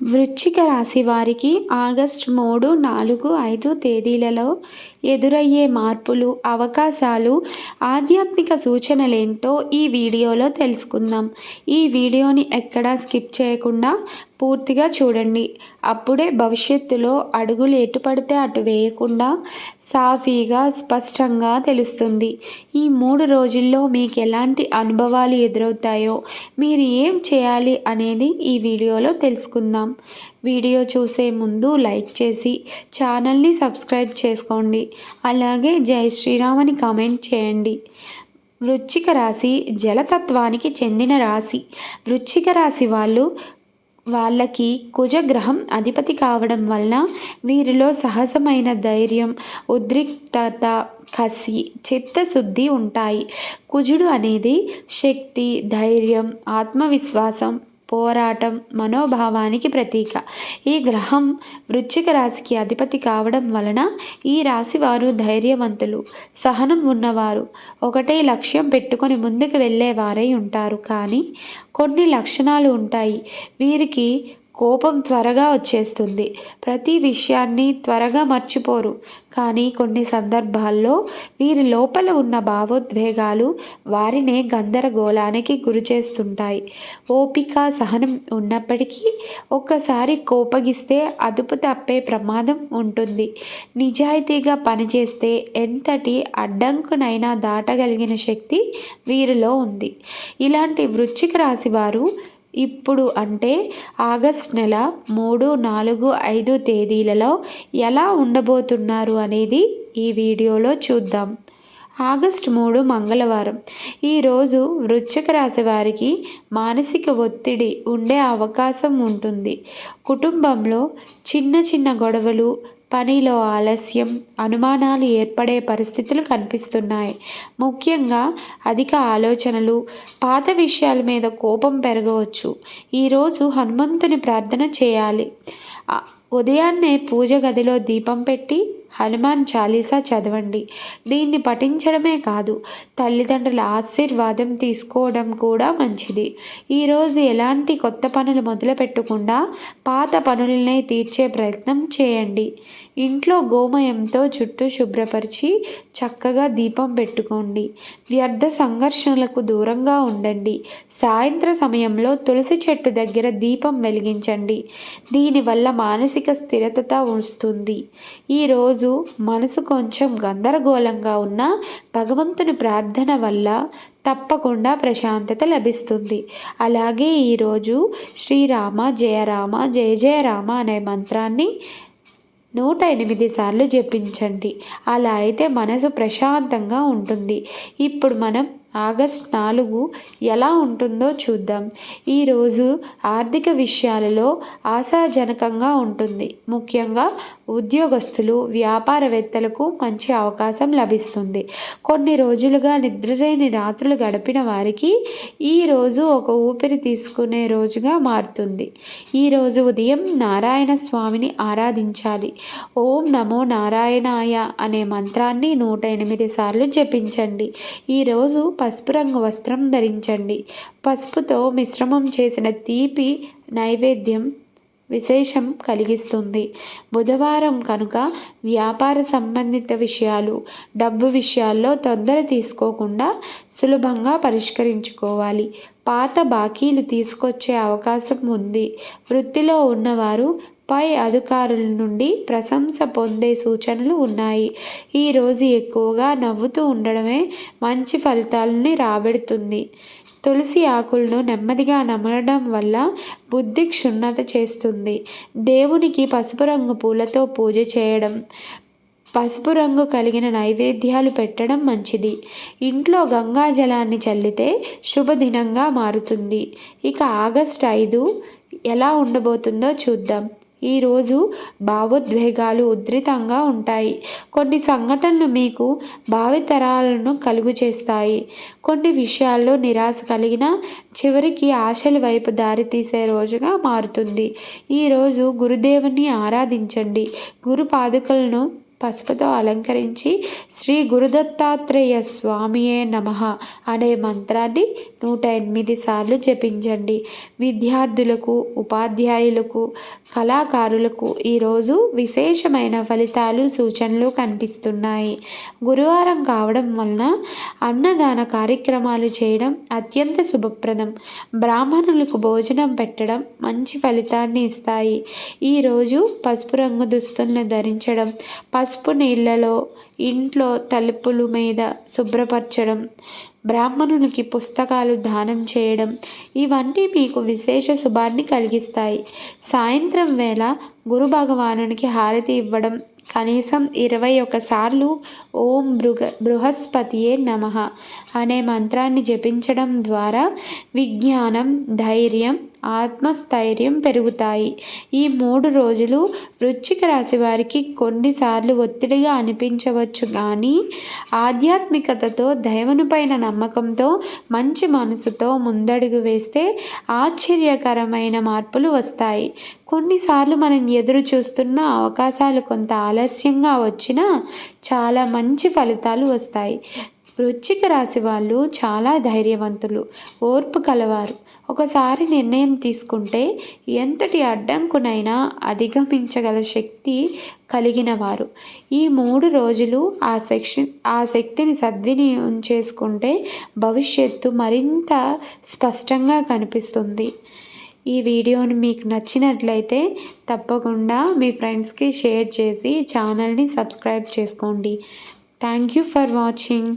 వృశ్చిక రాశి వారికి ఆగస్టు మూడు నాలుగు ఐదు తేదీలలో ఎదురయ్యే మార్పులు అవకాశాలు ఆధ్యాత్మిక సూచనలేంటో ఈ వీడియోలో తెలుసుకుందాం. ఈ వీడియోని ఎక్కడా స్కిప్ చేయకుండా పూర్తిగా చూడండి. అప్పుడే భవిష్యత్తులో అడుగులు ఎటు పడితే అటు వేయకుండా సాఫీగా స్పష్టంగా తెలుస్తుంది. ఈ మూడు రోజుల్లో మీకు ఎలాంటి అనుభవాలు ఎదురవుతాయో మీరు ఏం చేయాలి అనేది ఈ వీడియోలో తెలుసుకుందాం. వీడియో చూసే ముందు లైక్ చేసి ఛానల్ని సబ్స్క్రైబ్ చేసుకోండి. అలాగే జై శ్రీరామ్ అని కామెంట్ చేయండి. వృచ్చిక రాశి జలతత్వానికి చెందిన రాశి. వృచ్చిక రాశి వాళ్ళు వాళ్ళకి కుజగ్రహం అధిపతి కావడం వలన వీరిలో సహజమైన ధైర్యం ఉద్రిక్తత కసి చిత్తశుద్ధి ఉంటాయి. కుజుడు అనేది శక్తి ధైర్యం ఆత్మవిశ్వాసం పోరాటం మనోభావానికి ప్రతీక. ఈ గ్రహం వృశ్చిక రాశికి అధిపతి కావడం వలన ఈ రాశి వారు ధైర్యవంతులు సహనం ఉన్నవారు. ఒకటే లక్ష్యం పెట్టుకొని ముందుకు వెళ్ళేవారై ఉంటారు. కానీ కొన్ని లక్షణాలు ఉంటాయి. వీరికి కోపం త్వరగా వచ్చేస్తుంది. ప్రతి విషయాన్ని త్వరగా మర్చిపోరు. కానీ కొన్ని సందర్భాల్లో వీరి లోపల ఉన్న భావోద్వేగాలు వారినే గందరగోళానికి గురి చేస్తుంటాయి ఓపిక సహనం ఉన్నప్పటికీ ఒక్కసారి కోపగిస్తే అదుపు తప్పే ప్రమాదం ఉంటుంది. నిజాయితీగా పనిచేస్తే ఎంతటి అడ్డంకునైనా దాటగలిగిన శక్తి వీరిలో ఉంది. ఇలాంటి వృశ్చిక రాశి వారు ఇప్పుడు అంటే ఆగస్ట్ నెల మూడు నాలుగు ఐదు తేదీలలో ఎలా ఉండబోతున్నారు అనేది ఈ వీడియోలో చూద్దాం. ఆగస్ట్ మూడు మంగళవారం. ఈరోజు వృశ్చిక రాశి వారికి మానసిక ఒత్తిడి ఉండే అవకాశం ఉంటుంది. కుటుంబంలో చిన్న చిన్న గొడవలు పనిలో ఆలస్యం అనుమానాలు ఏర్పడే పరిస్థితులు కనిపిస్తున్నాయి. ముఖ్యంగా అధిక ఆలోచనలు పాత విషయాల మీద కోపం పెరగవచ్చు. ఈరోజు హనుమంతుని ప్రార్థన చేయాలి. ఉదయాన్నే పూజ గదిలో దీపం పెట్టి హనుమాన్ చాలీసా చదవండి. దీన్ని పఠించడమే కాదు తల్లిదండ్రుల ఆశీర్వాదం తీసుకోవడం కూడా మంచిది. ఈరోజు ఎలాంటి కొత్త పనులు మొదలుపెట్టకుండా పాత పనులనే తీర్చే ప్రయత్నం చేయండి. ఇంట్లో గోమయంతో చుట్టూ శుభ్రపరిచి చక్కగా దీపం పెట్టుకోండి. వ్యర్థ సంఘర్షణలకు దూరంగా ఉండండి. సాయంత్ర సమయంలో తులసి చెట్టు దగ్గర దీపం వెలిగించండి. దీనివల్ల మానసిక స్థిరత వస్తుంది. ఈరోజు మనసు కొంచెం గందరగోళంగా ఉన్న భగవంతుని ప్రార్థన వల్ల తప్పకుండా ప్రశాంతత లభిస్తుంది. అలాగే ఈరోజు శ్రీరామ జయరామ జయ జయరామ అనే మంత్రాన్ని నూట ఎనిమిది సార్లు జపించండి. అలా అయితే మనసు ప్రశాంతంగా ఉంటుంది. ఇప్పుడు మనం ఆగస్ట్ నాలుగు ఎలా ఉంటుందో చూద్దాం. ఈరోజు ఆర్థిక విషయాలలో ఆశాజనకంగా ఉంటుంది. ముఖ్యంగా ఉద్యోగస్తులు వ్యాపారవేత్తలకు మంచి అవకాశం లభిస్తుంది. కొన్ని రోజులుగా నిద్రలేని రాత్రులు గడిపిన వారికి ఈరోజు ఒక ఊపిరి తీసుకునే రోజుగా మారుతుంది. ఈరోజు ఉదయం నారాయణ స్వామిని ఆరాధించాలి. ఓం నమో నారాయణాయ అనే మంత్రాన్ని నూట ఎనిమిది సార్లు జపించండి. ఈరోజు పసుపు రంగు వస్త్రం ధరించండి. పసుపుతో మిశ్రమం చేసిన తీపి నైవేద్యం విశేషం కలిగిస్తుంది. బుధవారం కనుక వ్యాపార సంబంధిత విషయాలు డబ్బు విషయాల్లో తొందర తీసుకోకుండా సులభంగా పరిష్కరించుకోవాలి. పాత బాకీలు తీసుకొచ్చే అవకాశం ఉంది. వృత్తిలో ఉన్నవారు పై అధికారుల నుండి ప్రశంస పొందే సూచనలు ఉన్నాయి. ఈరోజు ఎక్కువగా నవ్వుతూ ఉండడమే మంచి ఫలితాలని రాబెడుతుంది. తులసి ఆకులను నెమ్మదిగా నమలడం వల్ల బుద్ధి క్షుణ్ణత చేస్తుంది. దేవునికి పసుపు రంగు పూలతో పూజ చేయడం పసుపు రంగు కలిగిన నైవేద్యాలు పెట్టడం మంచిది. ఇంట్లో గంగా జలాన్ని చల్లితే శుభదినంగా మారుతుంది. ఇక ఆగస్ట్ ఐదు ఎలా ఉండబోతుందో చూద్దాం. ఈరోజు భావోద్వేగాలు ఉధృతంగా ఉంటాయి. కొన్ని సంఘటనలు మీకు భావితరాలను కలుగు చేస్తాయి. కొన్ని విషయాల్లో నిరాశ కలిగిన చివరికి ఆశల వైపు దారితీసే రోజుగా మారుతుంది. ఈరోజు గురుదేవుని ఆరాధించండి. గురు పాదుకలను పసుపుతో అలంకరించి శ్రీ గురుదత్తాత్రేయ స్వామియే నమ అనే మంత్రాన్ని నూట ఎనిమిది సార్లు జపించండి. విద్యార్థులకు ఉపాధ్యాయులకు కళాకారులకు ఈరోజు విశేషమైన ఫలితాలు సూచనలు కనిపిస్తున్నాయి. గురువారం కావడం వలన అన్నదాన కార్యక్రమాలు చేయడం అత్యంత శుభప్రదం. బ్రాహ్మణులకు భోజనం పెట్టడం మంచి ఫలితాన్ని ఇస్తాయి. ఈరోజు పసుపు రంగు దుస్తులను ధరించడం పసుపు పసుపు నీళ్ళలో ఇంట్లో తలుపుల మీద శుభ్రపరచడం బ్రాహ్మణునికి పుస్తకాలు దానం చేయడం ఇవన్నీ మీకు విశేష శుభాన్ని కలిగిస్తాయి. సాయంత్రం వేళ గురు భగవానునికి హారతి ఇవ్వడం కనీసం ఇరవై ఒకసార్లు ఓం బృగ బృహస్పతియే నమ అనే మంత్రాన్ని జపించడం ద్వారా విజ్ఞానం ధైర్యం ఆత్మస్థైర్యం పెరుగుతాయి. ఈ మూడు రోజులు వృశ్చిక రాశి వారికి కొన్నిసార్లు ఒత్తిడిగా అనిపించవచ్చు కానీ ఆధ్యాత్మికతతో దైవనుపైన నమ్మకంతో మంచి మనసుతో ముందడుగు వేస్తే ఆశ్చర్యకరమైన మార్పులు వస్తాయి. కొన్నిసార్లు మనం ఎదురు చూస్తున్న అవకాశాలు కొంత ఆలస్యంగా వచ్చినా చాలా మంచి ఫలితాలు వస్తాయి. వృశ్చిక రాశి వాళ్ళు చాలా ధైర్యవంతులు ఓర్పు కలవారు. ఒకసారి నిర్ణయం తీసుకుంటే ఎంతటి అడ్డంకునైనా అధిగమించగల శక్తి కలిగిన వారు. ఈ మూడు రోజులు ఆ శక్తి ఆ శక్తిని సద్వినియోగం చేసుకుంటే భవిష్యత్తు మరింత స్పష్టంగా కనిపిస్తుంది. ఈ వీడియోని మీకు నచ్చినట్లయితే తప్పకుండా మీ ఫ్రెండ్స్కి షేర్ చేసి ఛానల్ని సబ్స్క్రైబ్ చేసుకోండి. Thank you for watching.